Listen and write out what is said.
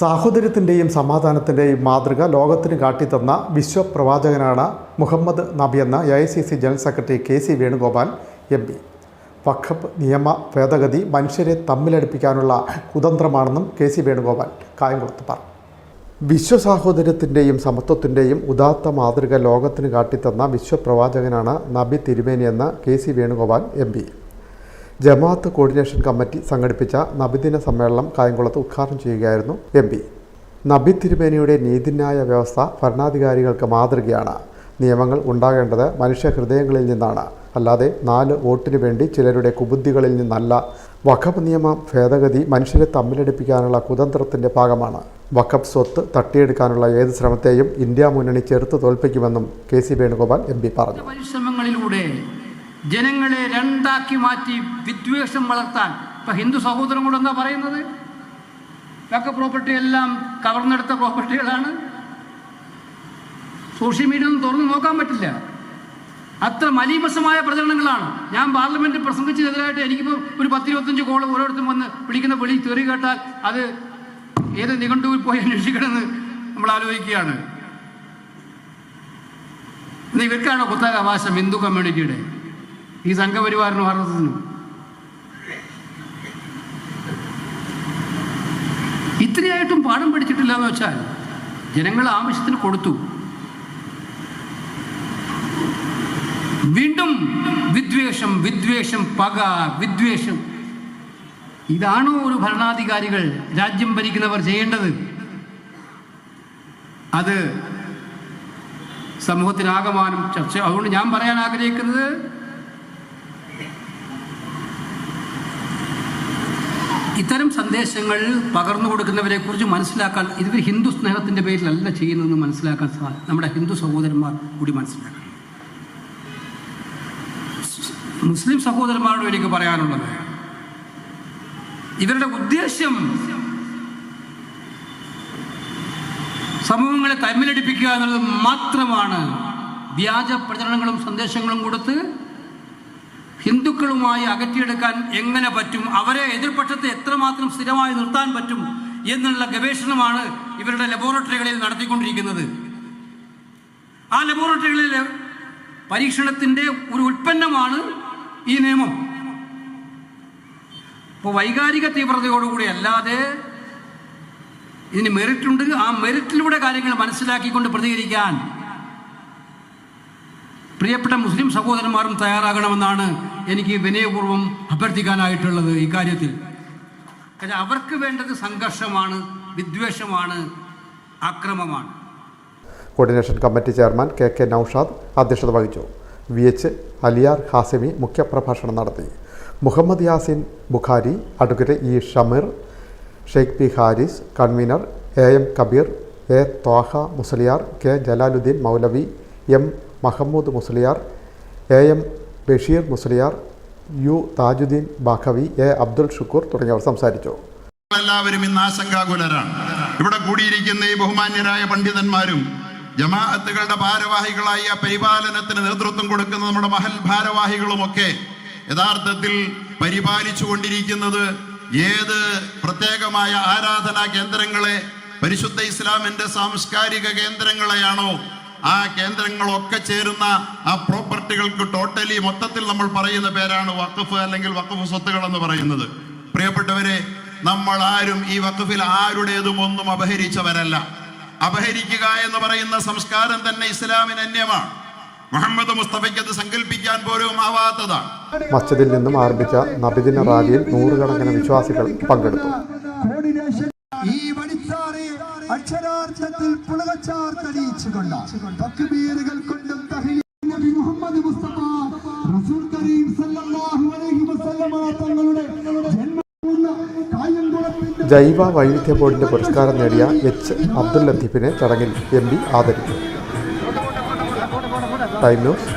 സാഹോദര്യത്തിന്റെയും സമാധാനത്തിന്റെയും മാതൃക ലോകത്തിന് കാട്ടിത്തന്ന വിശ്വപ്രവാചകനാണ് മുഹമ്മദ് നബി എന്ന A I C C general secretary K C Venugopal M P. Waqf നിയമ ഭേദഗതി മനുഷ്യരെ തമ്മിലടിപ്പിക്കാനുള്ള കുതന്ത്രമാണെന്നും കെ സി വേണുഗോപാൽ കായംകുളത്ത് പറഞ്ഞു. വിശ്വസാഹോദര്യത്തിന്റെയും സമത്വത്തിന്റെയും ഉദാത്ത മാതൃക ലോകത്തിന് കാട്ടിത്തന്ന വിശ്വപ്രവാചകനാണ് നബി തിരുമേനി K C Venugopal M P. Jamaat coordination committee സംഘടിപ്പിച്ച നബിദിന സമ്മേളനം കായംകുളത്ത് ഉദ്ഘാടനം ചെയ്യുകയായിരുന്നു എം പി. നബി തിരുമേനിയുടെ നീതിന്യായ വ്യവസ്ഥ ഭരണാധികാരികൾക്ക് മാതൃകയാണ്. നിയമങ്ങൾ ഉണ്ടാകേണ്ടത് മനുഷ്യ ഹൃദയങ്ങളിൽ നിന്നാണ്. അല്ലാതെ നാല് വോട്ടിനു വേണ്ടി ചിലരുടെ കുബുദ്ധികളിൽ നിന്നല്ല. വഖബ് നിയമ ഭേദഗതി മനുഷ്യരെ തമ്മിലടിപ്പിക്കാനുള്ള കുതന്ത്രത്തിന്റെ ഭാഗമാണ്. വഖബ് സ്വത്ത് തട്ടിയെടുക്കാനുള്ള ഏത് ശ്രമത്തെയും ഇന്ത്യ മുന്നണി ചെറുത്ത് തോൽപ്പിക്കുമെന്നും K C Venugopal M P പറഞ്ഞു. പരിശ്രമങ്ങളിലൂടെ ജനങ്ങളെ രണ്ടാക്കി മാറ്റി വിദ്വേഷം വളർത്താൻ. ഇപ്പൊ ഹിന്ദു സഹോദരൻ കൂടെ എന്താ പറയുന്നത്? ഒക്കെ പ്രോപ്പർട്ടി എല്ലാം കവർന്നെടുത്ത പ്രോപ്പർട്ടികളാണ് സോഷ്യൽ മീഡിയ ഒന്നും തുറന്നു നോക്കാൻ പറ്റില്ല. അത്ര മലീമസമായ പ്രചരണങ്ങളാണ്. ഞാൻ പാർലമെന്റിൽ പ്രസംഗിച്ചതിനെതിരായിട്ട് എനിക്കിപ്പോൾ ഒരു പത്തിരുപത്തഞ്ച് കോൾ ഓരോരുത്തരും വന്ന് വിളിക്കുന്ന വിളി തെറി കേട്ടാൽ അത് ഏത് നിഘണ്ടുവിൽ പോയി അന്വേഷിക്കണമെന്ന് നമ്മൾ ആലോചിക്കുകയാണ്. ഇവർക്കാണോ കുത്തക അവകാശം ഹിന്ദു കമ്മ്യൂണിറ്റിയുടെ ഈ സംഘപരിവാറിനും ആർ ഇത്രയായിട്ടും പാഠം പഠിച്ചിട്ടില്ല എന്ന് വെച്ചാൽ ജനങ്ങൾ ആവശ്യത്തിന് കൊടുത്തു. വീണ്ടും വിദ്വേഷം വിദ്വേഷം പക വിദ്വേഷം. ഇതാണോ ഒരു ഭരണാധികാരികൾ രാജ്യം ഭരിക്കുന്നവർ ചെയ്യേണ്ടത്? അത് സമൂഹത്തിനാകമാനം ചർച്ച. അതുകൊണ്ട് ഞാൻ പറയാൻ ആഗ്രഹിക്കുന്നത് ഇത്തരം സന്ദേശങ്ങൾ പകർന്നു കൊടുക്കുന്നവരെ കുറിച്ച് മനസ്സിലാക്കാൻ ഇതിവർ ഹിന്ദു സ്നേഹത്തിന്റെ പേരിലല്ല ചെയ്യുന്നതെന്ന് മനസ്സിലാക്കാൻ സാധിക്കും നമ്മുടെ ഹിന്ദു സഹോദരന്മാർ കൂടി മനസ്സിലാക്കണം. മുസ്ലിം സഹോദരന്മാരോട് എനിക്ക് പറയാനുള്ളത് ഇവരുടെ ഉദ്ദേശ്യം സമൂഹങ്ങളെ തമ്മിലടിപ്പിക്കുക എന്നുള്ളത് മാത്രമാണ് വ്യാജ പ്രചരണങ്ങളും സന്ദേശങ്ങളും കൊടുത്ത് ഹിന്ദുക്കളുമായി അകറ്റിയെടുക്കാൻ എങ്ങനെ പറ്റും? അവരെ എതിർപക്ഷത്തെ എത്രമാത്രം സ്ഥിരമായി നിർത്താൻ പറ്റും എന്നുള്ള ഗവേഷണമാണ് ഇവരുടെ ലബോറട്ടറികളിൽ നടത്തിക്കൊണ്ടിരിക്കുന്നത്. ആ ലബോറട്ടറികളിൽ പരീക്ഷണത്തിന്റെ ഒരു ഉൽപ്പന്നമാണ് ഈ നിയമം. ഇപ്പോൾ വൈകാരിക തീവ്രതയോടുകൂടി അല്ലാതെ ഇതിന് മെറിറ്റുണ്ട് ആ മെറിറ്റിലൂടെ കാര്യങ്ങൾ മനസ്സിലാക്കിക്കൊണ്ട് പ്രതികരിക്കാൻ പ്രിയപ്പെട്ട മുസ്ലിം സഹോദരന്മാരും തയ്യാറാകണമെന്നാണ് എനിക്ക് വിനയപൂർവം അഭ്യർത്ഥിക്കാനായിട്ടുള്ളത് ഇക്കാര്യത്തിൽ കാരണം അവർക്ക് വേണ്ടത് സംഘർഷമാണ് വിദ്വേഷമാണ് അക്രമമാണ്. Coordination committee chairman K K Noushad അധ്യക്ഷത വഹിച്ചു. വി എച്ച് അലിയാർ ഹാസിമി മുഖ്യപ്രഭാഷണം നടത്തി. Muhammad Yasin Bukhari advocate E Shameer Sheikh P Haris convener A M Kabir A Thaha Musliyar K Jalaluddin Moulavi M Mahmood Musliyar A M Basheer Musliyar U Thajudheen Baqavi A Abdul Shukoor തുടങ്ങിയവർ സംസാരിച്ചു. എല്ലാവരും ഇന്ന് ആശങ്കാകുലരാണ്. ഇവിടെ കൂടിയിരിക്കുന്ന ഈ ബഹുമാന്യരായ പണ്ഡിതന്മാരും ജമാഅത്തുകളുടെ ഭാരവാഹികളായി ആ പരിപാലനത്തിന് നേതൃത്വം കൊടുക്കുന്ന നമ്മുടെ മഹൽ ഭാരവാഹികളുമൊക്കെ യഥാർത്ഥത്തിൽ പരിപാലിച്ചു കൊണ്ടിരിക്കുന്നത് ഏത് പ്രത്യേകമായ ആരാധനാ കേന്ദ്രങ്ങളെ പരിശുദ്ധ ഇസ്ലാമിന്റെ സാംസ്കാരിക കേന്ദ്രങ്ങളെയാണോ ആ കേന്ദ്രങ്ങളൊക്കെ ചേരുന്ന ആ പ്രോപ്പർട്ടികൾക്ക് ടോട്ടലി മൊത്തത്തിൽ നമ്മൾ പറയുന്ന പേരാണ് വഖഫ് അല്ലെങ്കിൽ വഖഫ് സ്വത്തുകൾ എന്ന് പറയുന്നത്. പ്രിയപ്പെട്ടവരെ നമ്മൾ ആരും ഈ വഖഫിൽ ആരുടേതും ഒന്നും അപഹരിച്ചവരല്ല. അപഹരിക്കുക എന്ന് പറയുന്ന സംസ്കാരം തന്നെ ഇസ്ലാമിന് അന്യമാണ്. മുഹമ്മദ് മുസ്തഫയ്ക്ക് അത് സങ്കല്പിക്കാൻ പോലും ആവാത്തതാണ്. മസ്ജിദിൽ നിന്നും ആരംഭിച്ച നബിദിന റാലിയിൽ നൂറുകണക്കിന് വിശ്വാസികൾ പങ്കെടുത്തു. മുഹമ്മദ് മുസ്തഫ റസൂൽ സല്ലല്ലാഹു അലൈഹി വസല്ലമ തങ്ങളുടെ ജൈവ വൈവിധ്യ ബോർഡിന്റെ പുരസ്കാരം നേടിയ എച്ച്. അബ്ദുൽ ലത്തീഫിനെ ചടങ്ങിൽ എം. പി. ആദരിക്കും. Time news